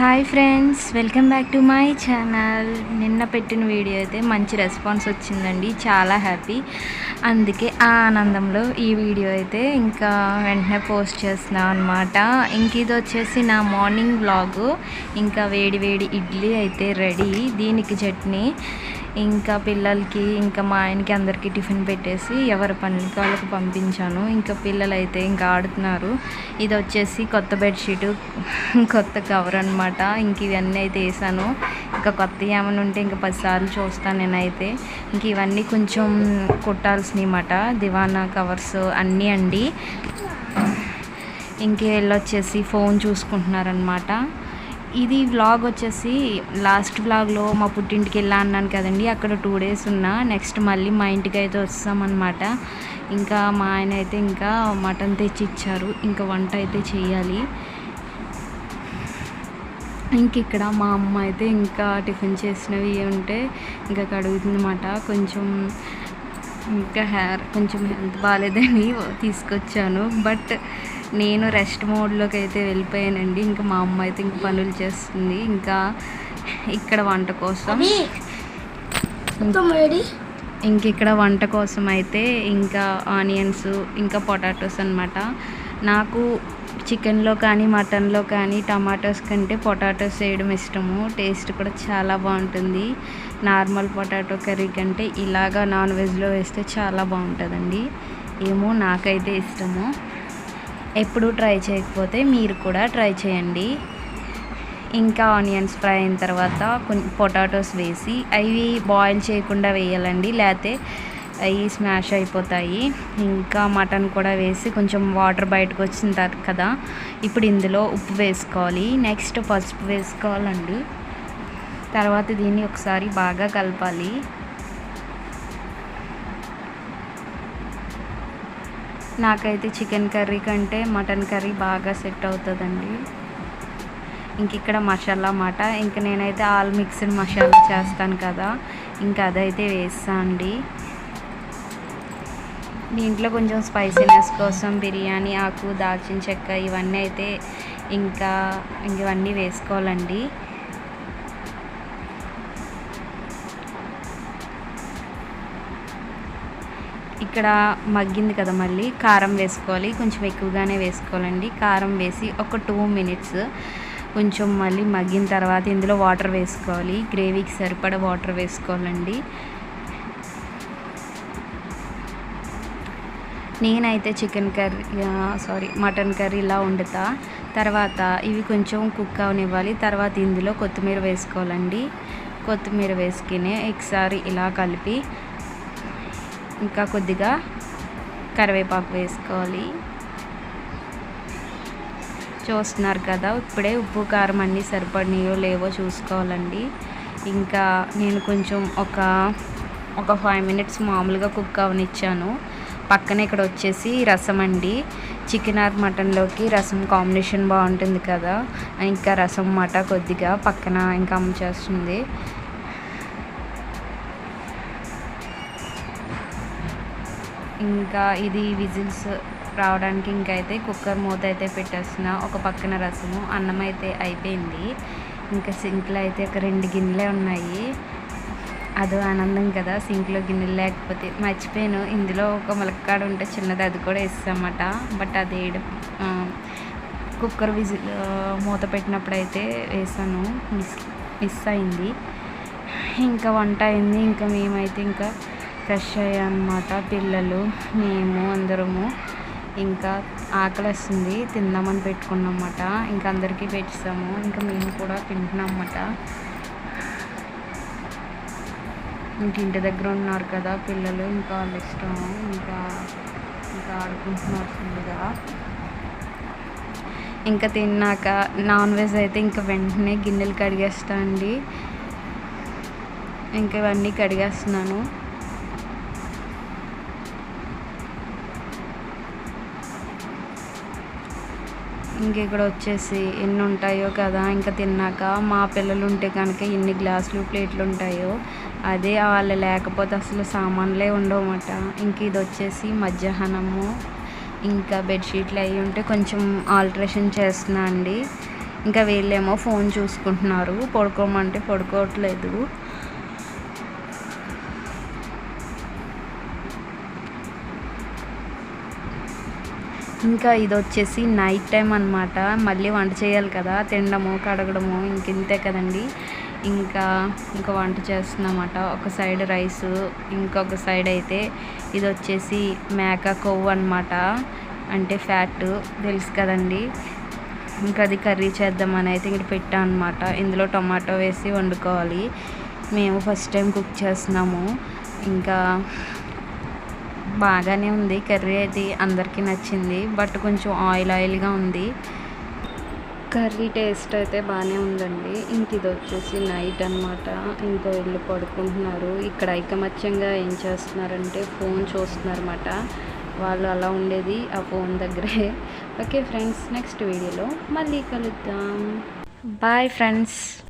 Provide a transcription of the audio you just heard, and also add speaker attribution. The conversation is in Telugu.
Speaker 1: Hi friends welcome back to my channel. నిన్న పెట్టిన వీడియో అయితే మంచి రెస్పాన్స్ వచ్చిందండి చాలా హ్యాపీ. అందుకే ఆ ఆనందంలో ఈ వీడియో అయితే ఇంకా వెంటనే పోస్ట్ చేస్తున్నాం అనమాట ఇంక ఇది వచ్చేసి నా మార్నింగ్ బ్లాగు ఇంకా వేడి వేడి ఇడ్లీ అయితే రెడీ. దీనికి చట్నీ. ఇంకా పిల్లలకి ఇంకా మా ఆయనకి అందరికీ టిఫిన్ పెట్టేసి ఎవరి పనికి వాళ్ళకి పంపించాను. ఇంకా పిల్లలు అయితే ఇంకా ఆడుతున్నారు. ఇది వచ్చేసి కొత్త బెడ్షీట్ కొత్త కవర్ అనమాట ఇంక ఇవన్నీ అయితే వేసాను. ఇంకా కొత్త ఏమైనా ఉంటే ఇంకా పదిసార్లు చూస్తాను నేనైతే. ఇంక ఇవన్నీ కొంచెం కుట్టాల్సినవి అన్నమాట. దివానా కవర్స్ అన్నీ అండి. ఇంకే వెళ్ళొచ్చేసి ఫోన్ చూసుకుంటున్నారనమాట ఇది వ్లాగ్ వచ్చేసి లాస్ట్ వ్లాగ్లో మా పుట్టింటికి వెళ్ళా అన్నాను కదండి. అక్కడ టూ డేస్ ఉన్నా. నెక్స్ట్ మళ్ళీ మా ఇంటికి అయితే వస్తామన్నమాట ఇంకా మా ఆయన అయితే ఇంకా మటన్ తెచ్చి ఇచ్చారు ఇంకా వంట అయితే చేయాలి. ఇంక ఇక్కడ మా అమ్మ అయితే ఇంకా టిఫిన్ చేసినవి ఉంటే ఇంకా కడుగుతుందన్నమాట. కొంచెం ఇంకా హెయిర్ కొంచెం హెల్త్ బాగాలేదని తీసుకొచ్చాను. బట్ నేను రెస్ట్ మోడ్లోకి అయితే వెళ్ళిపోయానండి. ఇంకా మా అమ్మ అయితే ఇంక పనులు చేస్తుంది. ఇంకా ఇక్కడ వంట కోసం ఇంక ఇక్కడ వంట కోసం అయితే ఇంకా ఆనియన్స్ ఇంకా పొటాటోస్ అన్నమాట. నాకు చికెన్లో కానీ మటన్లో కానీ టమాటోస్ కంటే పొటాటోస్ వేయడం ఇష్టము. టేస్ట్ కూడా చాలా బాగుంటుంది. నార్మల్ పొటాటో కర్రీ కంటే ఇలాగా నాన్ వెజ్లో వేస్తే చాలా బాగుంటుందండి. ఏమో నాకైతే ఇష్టము. ఎప్పుడూ ట్రై చేయకపోతే మీరు కూడా ట్రై చేయండి. ఇంకా ఆనియన్స్ ఫ్రై అయిన తర్వాత కొన్ని పొటాటోస్ వేసి అవి బాయిల్ చేయకుండా వేయాలండి. లేకపోతే అవి స్మాష్ అయిపోతాయి. ఇంకా మటన్ కూడా వేసి కొంచెం వాటర్ బయటకు వచ్చిన కదా. ఇప్పుడు ఇందులో ఉప్పు వేసుకోవాలి. నెక్స్ట్ పసుపు వేసుకోవాలండి. తర్వాత దీన్ని ఒకసారి బాగా కలపాలి. నాకైతే చికెన్ కర్రీ కంటే మటన్ కర్రీ బాగా సెట్ అవుతుందండి. ఇంక ఇక్కడ మసాలా మాట ఇంక నేనైతే ఆల్ మిక్స్డ్ మసాలా చేస్తాను కదా. ఇంకా అదైతే వేస్తా అండి. దీంట్లో కొంచెం స్పైసీనెస్ కోసం బిర్యానీ ఆకు దాల్చిన చెక్క ఇవన్నీ అయితే ఇంకా ఇవన్నీ వేసుకోవాలండి. ఇక్కడ మగ్గింది కదా మళ్ళీ. కారం వేసుకోవాలి. కొంచెం ఎక్కువగానే వేసుకోవాలండి. కారం వేసి ఒక టూ మినిట్స్ కొంచెం మళ్ళీ మగ్గిన తర్వాత ఇందులో వాటర్ వేసుకోవాలి. గ్రేవీకి సరిపడా వాటర్ వేసుకోవాలండి. నేనైతే chicken curry sorry mutton curry ఇలా వండుతా. తర్వాత ఇవి కొంచెం కుక్ అవనివ్వాలి. తర్వాత ఇందులో కొత్తిమీర వేసుకోవాలండి. కొత్తిమీర వేసుకుని ఒకసారి ఇలా కలిపి ఇంకా కొద్దిగా కరివేపాకు వేసుకోవాలి. చూస్తున్నారు కదా ఇప్పుడే ఉప్పు కారం అన్నీ సరిపడినాయో లేవో చూసుకోవాలండి. ఇంకా నేను కొంచెం ఒక ఒక ఫైవ్ మినిట్స్ మామూలుగా కుక్ అవనిచ్చాను. పక్కన ఇక్కడ వచ్చేసి రసం అండి. చికెన్ ఆర్ మటన్లోకి రసం కాంబినేషన్ బాగుంటుంది కదా. ఇంకా రసం మాట కొద్దిగా పక్కన ఇంకా అమ్మ చేస్తుంది. ఇంకా ఇది విజిల్స్ రావడానికి ఇంకైతే కుక్కర్ మూత అయితే పెట్టేస్తున్నా ఒక పక్కన రసము అన్నం అయితే అయిపోయింది. ఇంకా సింక్లో అయితే ఒక రెండు గిన్నెలే ఉన్నాయి. అదో ఆనందం కదా సింక్లో గిన్నెలు లేకపోతే మర్చిపోయాను. ఇందులో ఒక ములక్కాడ ఉంటే చిన్నది అది కూడా వేస్తామట. బట్ అది వేయడం కుక్కర్ విజిల్ మూత పెట్టినప్పుడు అయితే వేసాను. మిస్ మిస్ అయింది. ఇంకా వంట అయింది. ఇంకా మేమైతే ఇంకా ఫ్రెష్ అయ్యామన్నమాట పిల్లలు మేము అందరము. ఇంకా ఆకలిస్తుంది తిందామని పెట్టుకున్నమాట. ఇంకా అందరికీ పెట్టిస్తాము ఇంకా మేము కూడా తింటున్నామన్నమాట ఇంక ఇంటి దగ్గర ఉన్నారు కదా పిల్లలు ఇంకా వాళ్ళ ఇష్టం. ఇంకా ఇంకా ఆడుకుంటున్నారు ఫుల్గా. ఇంకా తిన్నాక నాన్ వెజ్ అయితే ఇంకా వెంటనే గిన్నెలు కడిగేస్తా అండి. ఇంకా ఇవన్నీ కడిగేస్తున్నాను. ఇంక ఇక్కడ వచ్చేసి ఎన్ని ఉంటాయో కదా ఇంకా తిన్నాక మా పిల్లలు ఉంటే కనుక ఎన్ని గ్లాసులు ప్లేట్లు ఉంటాయో అదే వాళ్ళు లేకపోతే అసలు సామాన్లే ఉండవన్నమాట ఇంక ఇది వచ్చేసి మధ్యాహ్నము. ఇంకా బెడ్షీట్లు అవి ఉంటే కొంచెం ఆల్ట్రేషన్ చేస్తున్నా అండి. ఇంకా వీళ్ళేమో ఫోన్ చూసుకుంటున్నారు. పడుకోమంటే పడుకోవట్లేదు. ఇంకా ఇది వచ్చేసి నైట్ టైం అనమాట మళ్ళీ వంట చేయాలి కదా తినడము కడగడము ఇంక ఇంతే కదండి. ఇంకా ఇంకా వంట చేస్తున్నమాట. ఒక సైడ్ రైస్ ఇంకొక సైడ్ అయితే ఇది వచ్చేసి మేక కొవ్వు అనమాట అంటే ఫ్యాట్ తెలుసు కదండి. ఇంకా అది కర్రీ చేద్దామని అయితే ఇక్కడ పెట్టాను అనమాట ఇందులో టొమాటో వేసి వండుకోవాలి. మేము ఫస్ట్ టైం కుక్ చేస్తున్నాము. ఇంకా బాగానే ఉంది. కర్రీ అయితే అందరికీ నచ్చింది. బట్ కొంచెం ఆయిల్ ఆయిల్గా ఉంది. కర్రీ టేస్ట్ అయితే బాగానే ఉందండి. ఇంక ఇది వచ్చేసి నైట్ అనమాట ఇంకో ఇల్లు పడుకుంటున్నారు. ఇక్కడ ఐకమత్యంగా ఏం చేస్తున్నారంటే ఫోన్ చూస్తున్నారన్నమాట. వాళ్ళు అలా ఉండేది ఆ ఫోన్ దగ్గరే. ఓకే ఫ్రెండ్స్ నెక్స్ట్ వీడియోలో మళ్ళీ కలుద్దాం. Bye friends.